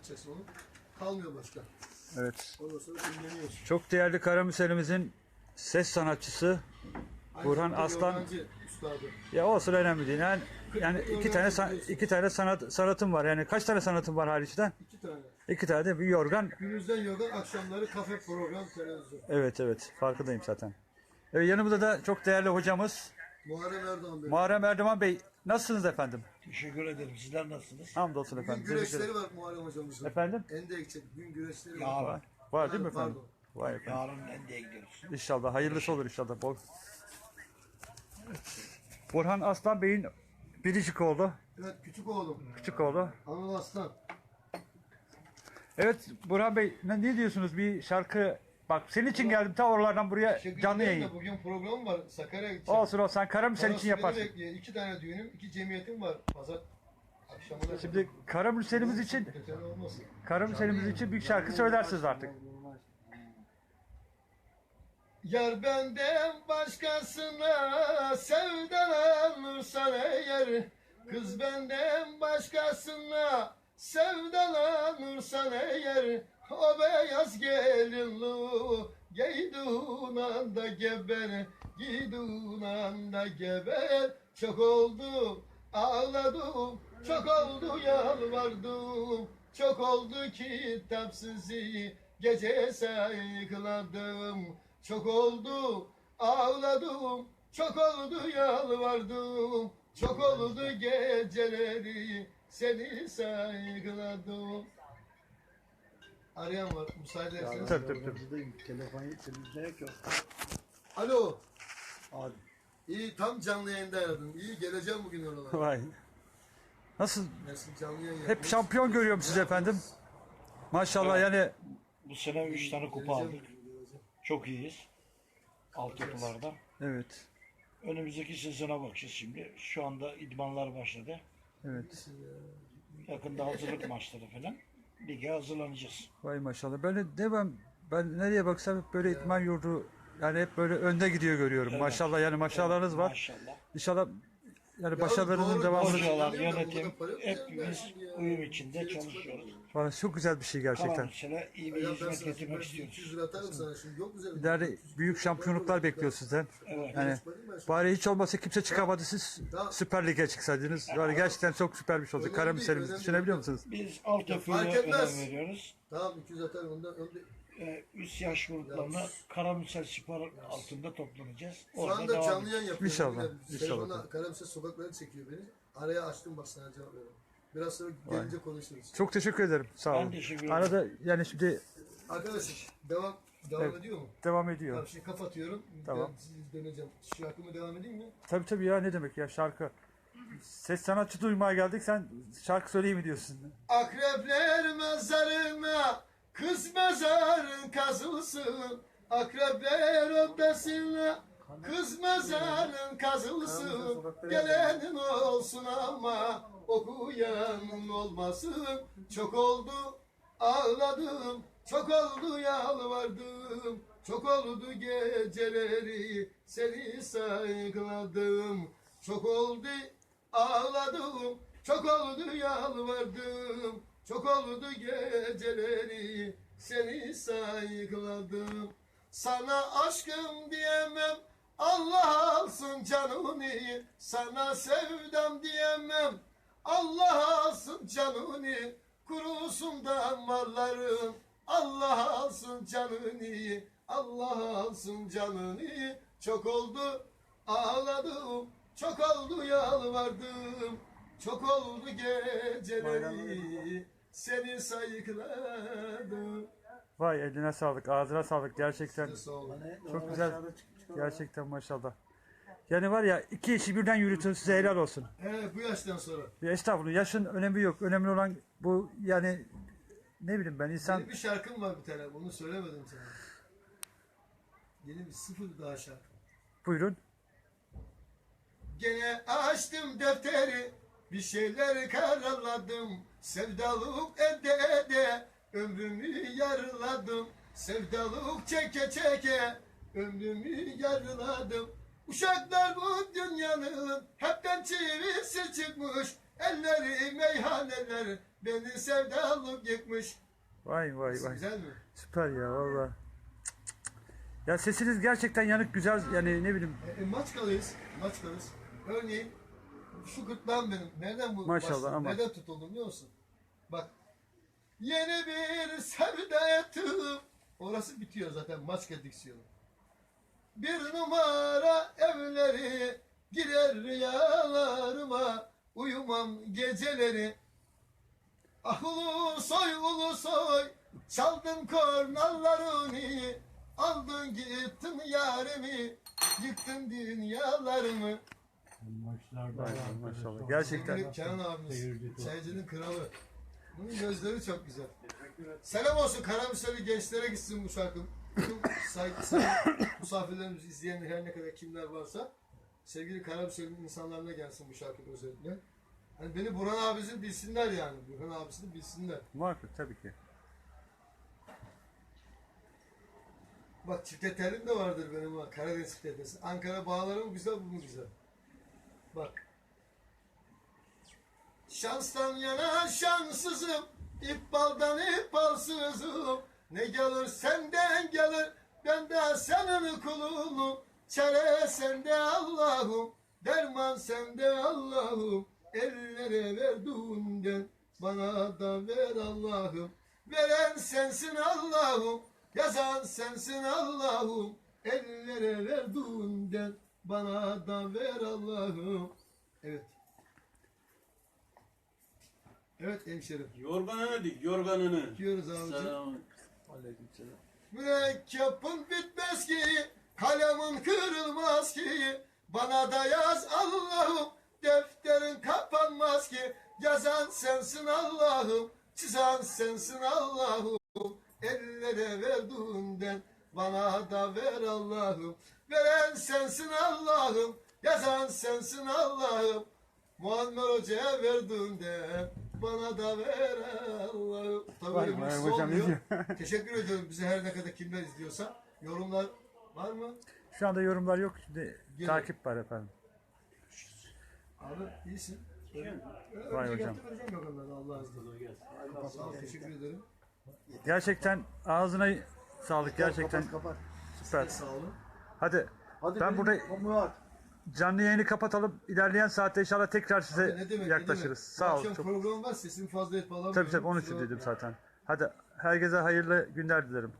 edeceksin onu. Kalmıyor başka. Evet. Ondan sonra dinleniyorsun. Çok değerli Karamüselimizin ses sanatçısı. Burhan Aslan- Yorgancı üstadı. Ya olsun önemli değil. Yani, yani iki tane san- biliyorsun. iki tane sanat sanatım var. Yani kaç tane sanatım var hariçten? İki tane. İki tane de bir yorgan. Günümüzden yorgan, akşamları kafe program, televizyon. Evet evet farkındayım zaten. Evet, yanımızda da çok değerli hocamız Muharrem Erdoğan Bey. Muharrem Erdoğan Bey. Nasılsınız efendim? Teşekkür ederim. Sizler nasılsınız? Hamdolsun Gün efendim. Teşekkür güreşleri ederim. var Muharrem hocamızın. Efendim? Endekçe gün güreşleri Yarın. var. Var değil mi Pardon. efendim? Vay efendim. Yarın Ende'ye gidiyoruz. İnşallah hayırlısı olur inşallah. Bol. Burhan Aslan Bey'in biricik oğlu, Evet küçük oğlum. küçük oğlu. Anıl Aslan. Evet Burhan Bey ne, ne diyorsunuz bir şarkı Bak senin için geldim ta oralardan buraya Teşekkür canlı yayın. Bugün programım var. Sakarya'ya gideceğim. Olsun olsun sen Karamürsel Parası için beni yaparsın. bekliyor. İki tane düğünüm, iki cemiyetim var. Pazar akşamına. Şimdi Karamürselimiz için Kötü olmasın. Karamürselimiz için bir şarkı söylersiniz artık. Yar benden başkasına sevdalanırsan eğer Kız benden başkasına sevdalanırsan eğer O beyaz gelinlu giyduğun anda geber Giyduğun anda geber. Çok oldu ağladım Çok oldu yalvardım. Çok oldu kitapsızı Gece sayıkladım. Çok oldu ağladım Çok oldu yalvardım. Çok oldu geceleri Seni saygıladım Arayan var müsaade ederseniz. Tabii tabii tabii. Buradayım. Telefon temizlemek yok. Alo. Abi. İyi tam canlı yayında aradım. İyi geleceğim bugün oralara. Vay. Nasıl Mersin canlı yayın hep yapıyoruz. şampiyon görüyorum sizi efendim. Maşallah yani Bu sene 3 tane kupa Geleceğim aldık. bugün, geleceğim. Çok iyiyiz. Altyapılarda. evet. Önümüzdeki sezona bakacağız şimdi. Şu anda idmanlar başladı. Evet. Yakında hazırlık maçları falan. Lige hazırlanacağız. Vay maşallah. Böyle devam ben nereye baksam hep böyle itman yurdu yani hep böyle önde gidiyor görüyorum. Evet. Maşallah yani maşallahınız var. Maşallah. İnşallah yani Ya başarılarınızın doğru, devamını Burada yönetim hepimiz uyum içinde Şey çalışıyoruz. Valla çok güzel bir şey gerçekten. Karamürsel'e iyi bir hizmet getirmek istiyoruz. 200 lira atarım sana şimdi yok mu senin? İleride büyük şampiyonluklar bekliyor sizden. Evet. Yani bari hiç olmasa kimse çıkamadı siz Ya- Süper Lig'e çıksaydınız. Yani gerçekten çok süper bir şey Karamürselimizi değil, düşünebiliyor musunuz? Biz altyapıya Fark önem etmez. veriyoruz. Tamam 200 atarım ondan önde. Ee, üst yaş gruplarına Karamürsel Spor altında toplanacağız. Şu Orada anda devam canlı yayın yapıyorum. İnşallah, de inşallah. Telefonla Karamsel sokakları çekiyor beni. Araya açtım bak sana cevap veriyorum. Biraz sonra gelince konuşuruz. Çok teşekkür ederim. Sağ Ben olun. teşekkür ederim. Arada yani şimdi Arkadaşlar devam devam Evet. ediyor mu? devam Tamam ediyor. şimdi kapatıyorum. Tamam. Ben döneceğim. Şarkımı devam edeyim mi? Tabii tabii ya ne demek ya şarkı. Ses sanatçı duymaya geldik sen şarkı söyleyeyim mi diyorsun? Akrepler mezarına Kız mezarın kazılsın Akrepler öpesine Kız mezarın kazılsın Gelenin olsun ama Okuyanın olmasın. Çok oldu ağladım Çok oldu yalvardım. Çok oldu geceleri Seni saygıladım. Çok oldu ağladım Çok oldu yalvardım Çok oldu geceleri Seni saygıladım Sana aşkım diyemem Allah alsın canını Sana sevdam diyemem Allah alsın canını Kurusun damarlarım Allah alsın canını Allah alsın canını Çok oldu ağladım Çok oldu yalvardım. Çok oldu geceleri Seni sayıkladım Vay eline sağlık, ağzına sağlık gerçekten. Çok güzel. Gerçekten maşallah. Yani var ya iki işi birden yürütün size helal olsun. He, bu yaştan sonra. Ya estağfurullah yaşın önemi yok. Önemli olan bu yani ne bileyim ben insan Benim bir şarkım var bir tane. Bunu söylemedim sana. Yeni bir sıfır daha şarkı. buyurun. Gene açtım defteri bir şeyler karaladım Sevdalık ede ede ömrümü yarıladım Sevdalık çeke çeke ömrümü yarıladım Uşaklar bu dünyanın hepten çivisi çıkmış Elleri meyhaneler Beni sevdalık yıkmış. Vay vay vay. Güzel mi? Süper ya valla. Ya sesiniz gerçekten yanık güzel yani ne bileyim E, e, Maçkalıyız. Maçkalıyız. Örneğin şu gırtlağım benim. Nereden bu Maşallah başladı? ama. Nereden tutuldum biliyor musun? Bak. Yeni bir sevda yatıp Orası bitiyor zaten maçka diksiyonu. Bir numara evleri girer rüyalarıma uyumam geceleri. Ah ulu soy ulu soy çaldın kornallarını aldın gittin yarimi yıktın dünyalarımı. Maçlarda var. maşallah. Gerçekten. Sevgili Kenan abimiz Seyirci çok. çaycının kralı. Bunun gözleri çok güzel. Selam olsun Karamürseli gençlere gitsin bu şarkım. Tüm misafirlerimizi izleyen her ne kadar kimler varsa sevgili Karamürseli'nin insanlarına gelsin bu şarkı özellikle. Hani beni Burhan abisini bilsinler yani. Burhan abisini bilsinler. Muhakkak tabii ki. Bak çiftetelim de vardır benim ha. Karadeniz çiftetesi. Ankara bağlarım güzel, bunu güzel. Bak. Şanstan yana şanssızım. İkbaldan ikbalsızım. Ne gelir senden gelir. Ben de senin kulunum. Çare sende Allah'ım. Derman sende Allah'ım. Ellere verdiğinden bana da ver Allah'ım. Veren sensin Allah'ım. Yazan sensin Allah'ım. Ellere verdiğinden bana da ver Allah'ım. Evet. Evet hemşerim. Yorganını dik, yorganını. Diyoruz abicim. Selam. Mürekkepin bitmez ki, kalemin kırılmaz ki. Bana da yaz Allah'ım, defterin kapanmaz ki. Yazan sensin Allah'ım, çizen sensin Allah'ım. Ellere verdiğinden bana da ver Allah'ım. Veren sensin Allah'ım, yazan sensin Allah'ım. Muammer Hoca'ya verdiğinden bana da ver Allah'ım. Tabii Vay vay hocam, ne olmuyor. Teşekkür ediyorum bize her ne kadar kimler izliyorsa. Yorumlar var mı? Şu anda yorumlar yok. Şimdi Gene- takip var efendim. Abi iyisin. Vay Önce hocam. geldi vereceğim yorumları Allah izniyle. Sağ ol teşekkür ederim. Gerçekten ağzına sağlık gerçekten süper. Sağ olun. Hadi ben burada canlı yayını kapatalım. İlerleyen saatte inşallah tekrar size Abi ne demek, ne yaklaşırız. demek. Sağ Bu ol. akşam Çok, program var sesim fazla etme alamıyorum. tabii tabii onun için dedim zaten. Hadi herkese hayırlı günler dilerim.